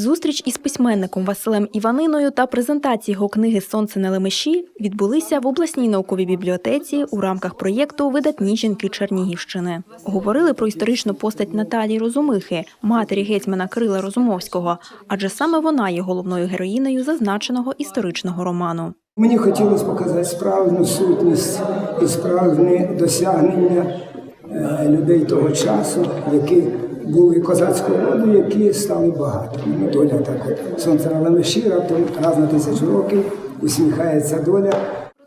Зустріч із письменником Василем Іваниною та презентація його книги Сонце на лемеші відбулися в обласній науковій бібліотеці у рамках проєкту Видатні жінки Чернігівщини. Говорили про історичну постать Наталії Розумихи, матері гетьмана Крила Розумовського, адже саме вона є головною героїнею зазначеного історичного роману. Мені хотілося показати справжню сутність і справжнє досягнення е, людей того часу, які були козацького роду, які стали багатими. Ну, доля так от. Сонце на лемеші, раптом раз на тисячу років усміхається доля.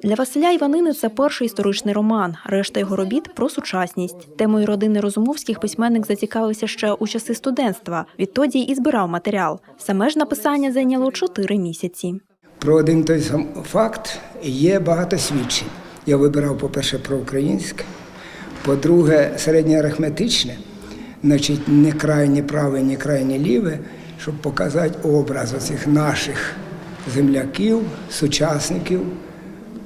Для Василя Іванини це перший історичний роман. Решта його робіт про сучасність. Темою родини Розумовських письменник зацікавився ще у часи студентства. Відтоді і збирав матеріал. Саме ж написання зайняло чотири місяці. Про один той сам факт є багато свідчень. Я вибирав, по-перше, про українське, по-друге, середнє арифметичне, значить, не крайні праве, не крайні ліве, щоб показати образ оцих наших земляків, сучасників,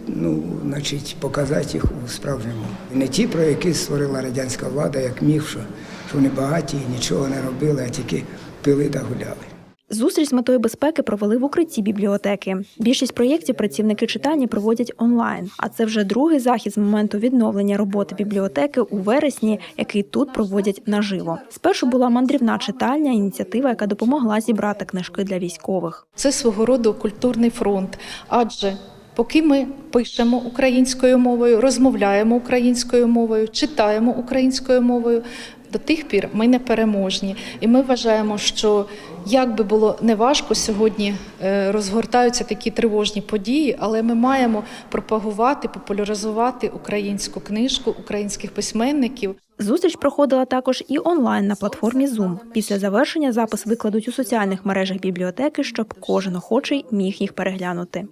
ну, значить, показати їх у справжньому. Не ті, про які створила радянська влада, як міф, що, що вони багаті і нічого не робили, а тільки пили та гуляли. Зустріч з метою безпеки провели в укритті бібліотеки. Більшість проєктів працівники читальні проводять онлайн. А це вже другий захід з моменту відновлення роботи бібліотеки у вересні, який тут проводять наживо. Спершу була мандрівна читальня, ініціатива, яка допомогла зібрати книжки для військових. Це свого роду культурний фронт. Адже поки ми пишемо українською мовою, розмовляємо українською мовою, читаємо українською мовою. До тих пір ми не переможні, і ми вважаємо, що як би було неважко сьогодні е, розгортаються такі тривожні події, але ми маємо пропагувати, популяризувати українську книжку, українських письменників. Зустріч проходила також і онлайн на платформі Zoom. Після завершення запис викладуть у соціальних мережах бібліотеки, щоб кожен охочий міг їх переглянути.